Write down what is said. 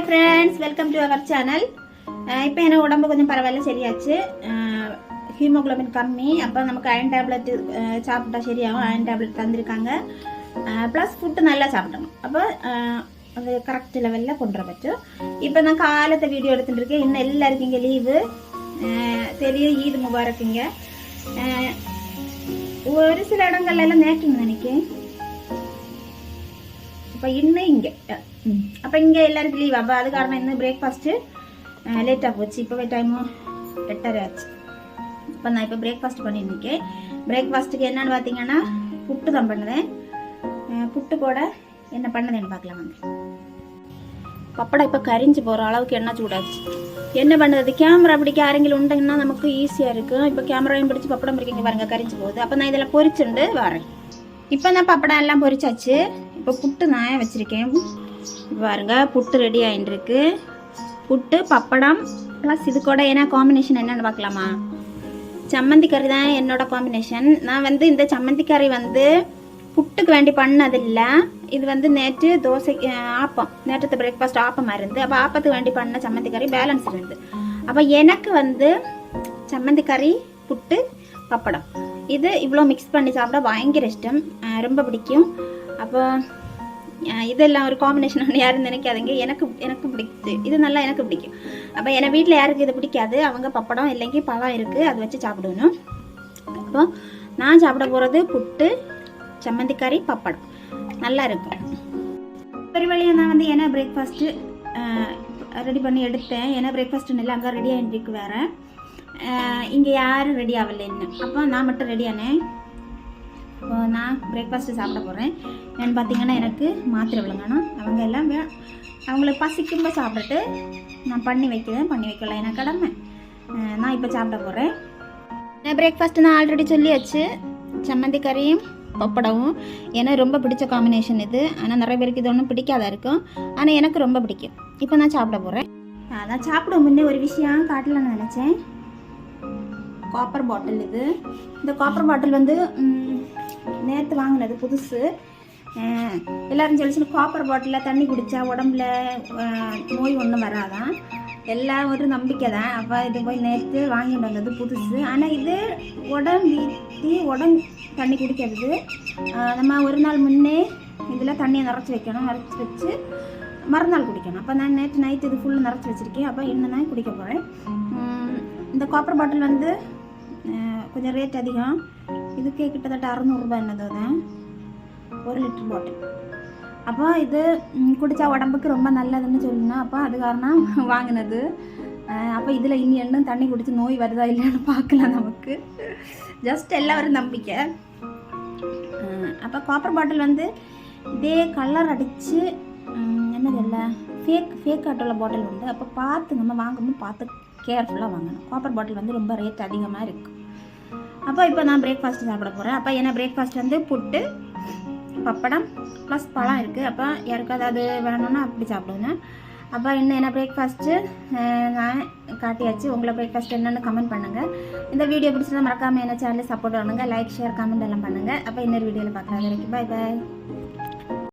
Hi friends welcome to our channel இப்போ எனக்கு உடம்பு கொஞ்சம் பரவாயில்ல சரியாச்சு. Uh, ஹீமோக்ளோபின் கம்மி. அப்போ நமக்கு அயன் டேப்லெட் uh, சாப்பிட்டா சரியாகும். அயன் டேப்லெட் தந்திருக்காங்க. Uh, ப்ளஸ் ஃபுட்டு நல்லா சாப்பிடணும். அப்போ அது கரெக்ட் லெவலில் கொண்டு பற்றும் இப்போ நான் காலத்தை வீடியோ எடுத்துட்டு இருக்கேன் இன்னும் எல்லாருக்கும் இங்கே லீவு தெரியும் ஈது முபாரக்குங்க. ஒரு சில இடங்கள்ல எல்லாம் நேற்றுங்க நினைக்கிறேன். அப்போ இன்னும் இங்கே. அப்போ இங்கே எல்லாருக்கும் லீவ் அப்போ அது காரணம் இன்னும் பிரேக்ஃபாஸ்ட்டு லேட்டாக போச்சு. இப்போ டைமும் எட்டரை ஆச்சு. அப்போ நான் இப்போ பிரேக்ஃபாஸ்ட் பண்ணியிருக்கேன் பிரேக்ஃபாஸ்ட்டுக்கு என்னன்னு பார்த்தீங்கன்னா புட்டு தான் பண்ணுவேன். புட்டு கூட என்ன பண்ணதுன்னு பார்க்கலாம் வாங்க. பப்படம் இப்போ கரிஞ்சு போகிற அளவுக்கு எண்ணெய் சூடாச்சு. என்ன பண்ணுறது? கேமரா பிடிக்க ஆரங்கில் உண்டுங்கன்னா நமக்கு ஈஸியாக இருக்கும். இப்போ கேமராவையும் பிடிச்சி பப்படம் பிடிக்கிங்க பாருங்க கரிஞ்சு போகுது. அப்போ நான் இதில் பொரிச்சுண்டு வரேன். இப்போ நான் பப்படம் எல்லாம் பொரிச்சாச்சு இப்போ புட்டு நான் வச்சுருக்கேன்? பாருங்க புட்டு ரெடி ஆகிட்டுருக்கு புட்டு பப்படம் ப்ளஸ் இது கூட என்ன காம்பினேஷன் என்னென்னு பார்க்கலாமா? சம்மந்தி கறி தான் என்னோட காம்பினேஷன் நான் வந்து இந்த சம்மந்தி கறி வந்து புட்டுக்கு வேண்டி பண்ணதில்லை. இது வந்து நேற்று தோசை ஆப்பம். நேற்று பிரேக்ஃபாஸ்ட் ஆப்பமாக இருந்து அப்போ ஆப்பத்துக்கு வேண்டி பண்ண சம்மந்தி கறி பேலன்ஸ் இருந்து அப்போ எனக்கு வந்து சம்மந்தி கறி புட்டு பப்படம். இது இவ்வளோ மிக்ஸ் பண்ணி சாப்பிட பயங்கர இஷ்டம். ரொம்ப பிடிக்கும். அப்போ இதெல்லாம் ஒரு காம்பினேஷன் யாரும் நினைக்காதீங்க. எனக்கு எனக்கு பிடிக்குது. இது நல்லா எனக்கு பிடிக்கும். அப்போ என் வீட்டில் யாருக்கு இது பிடிக்காது. அவங்க பப்படம் இல்லைங்க பழம் இருக்குது அதை வச்சு சாப்பிடணும். அப்போ நான் சாப்பிட போகிறது புட்டு சம்மந்திக்காரி பப்படம். நல்லா இருக்கும். ஒரு வழியாக நான் வந்து என்ன பிரேக்ஃபாஸ்ட்டு ரெடி பண்ணி எடுத்தேன். ஏன்னா பிரேக்ஃபாஸ்ட் இல்லை அங்கே ரெடி ஆகிட்டு வேறு. இங்கே யாரும் ரெடி ஆகலை இன்னும் அப்போ நான் மட்டும் ரெடி ஆனேன். நான் பிரேக்ஃபாஸ்ட்டு சாப்பிட போகிறேன் ஏன்னு பார்த்தீங்கன்னா எனக்கு மாத்திரை விழுங்கணும் அவங்க எல்லாம் வே- அவங்களுக்கு பசிக்கும்ப சாப்பிட்டுட்டு நான் பண்ணி வைக்கிறேன் பண்ணி வைக்கல. எனக்கு கடமை. நான் இப்போ சாப்பிட போகிறேன் நான் பிரேக்ஃபாஸ்ட்டு நான் ஆல்ரெடி சொல்லியாச்சு. சம்மந்தி கறியும் பப்படவும் ஏன்னா ரொம்ப பிடிச்ச காம்பினேஷன் இது. ஆனால் நிறைய பேருக்கு இது ஒன்றும் பிடிக்காத இருக்கும். ஆனால் எனக்கு ரொம்ப பிடிக்கும். இப்போ நான் சாப்பிட போகிறேன் நான் சாப்பிட முன்னே ஒரு விஷயம் காட்டலாம்னு நினச்சேன். காப்பர் பாட்டில் இது. இந்த காப்பர் பாட்டில் வந்து நேற்று வாங்கினது புதுசு. எல்லோரும் எல்லாரும் சொல்லிச்சு காப்பர் பாட்டிலில் தண்ணி குடித்தா உடம்புல நோய் ஒன்றும் வராதான் எல்லா ஒரு நம்பிக்கை தான். அப்போ இது போய் நேற்று வாங்கிட்டு வந்தது புதுசு. ஆனால் இது உடம்பு வீட்டி உடம்பு தண்ணி குடிக்கிறது. நம்ம ஒரு நாள் முன்னே இதில் தண்ணியை நிறச்சி வைக்கணும். நிறச்சி வச்சு மறுநாள் குடிக்கணும். அப்போ நான் நேற்று நைட்டு இது ஃபுல்லு நிறச்சி வச்சுருக்கேன். அப்போ இன்னும் தான் குடிக்க போகிறேன் இந்த காப்பர் பாட்டில் வந்து கொஞ்சம் ரேட் அதிகம். இதுக்கே கிட்டத்தட்ட அறநூறுபா என்னது அது? ஒரு லிட்டர் பாட்டில் அப்போ இது குடித்தா உடம்புக்கு ரொம்ப நல்லதுன்னு சொல்லணும் அப்போ அது காரணம் வாங்கினது. அப்போ இதில் இனி என்ன தண்ணி குடித்து நோய் வருதா இல்லைன்னு பார்க்கலாம் நமக்கு. ஜஸ்ட் எல்லாரும் நம்பிக்கை. அப்போ காப்பர் பாட்டில் வந்து இதே கலர் அடித்து என்னது இல்லை ஃபேக் ஃபேக் ஆட்டோல பாட்டில் உண்டு அப்போ பார்த்து நம்ம வாங்கும்போது பார்த்து கேர்ஃபுல்லாக வாங்கணும். காப்பர் பாட்டில் வந்து ரொம்ப ரேட் அதிகமாக இருக்குது அப்போ இப்போ நான் பிரேக்ஃபாஸ்ட் சாப்பிட போகிறேன் அப்போ என்ன பிரேக்ஃபாஸ்ட் வந்து புட்டு பப்படம் ப்ளஸ் பழம் இருக்குது அப்போ யாருக்காவது அதாவது வேணும்னா அப்படி சாப்பிடுங்க. அப்போ இன்னும் என்ன பிரேக்ஃபாஸ்ட்டு நான் காட்டியாச்சு. உங்களை பிரேக்ஃபாஸ்ட் என்னென்னு கமெண்ட் பண்ணுங்கள் இந்த வீடியோ பிடிச்சதா மறக்காமல் என்ன சேனலில் சப்போர்ட் பண்ணுங்கள் லைக் ஷேர் கமெண்ட் எல்லாம் பண்ணுங்கள் அப்போ இன்னொரு வீடியோவில் பார்க்குறது வரைக்கும் பாய் பாய்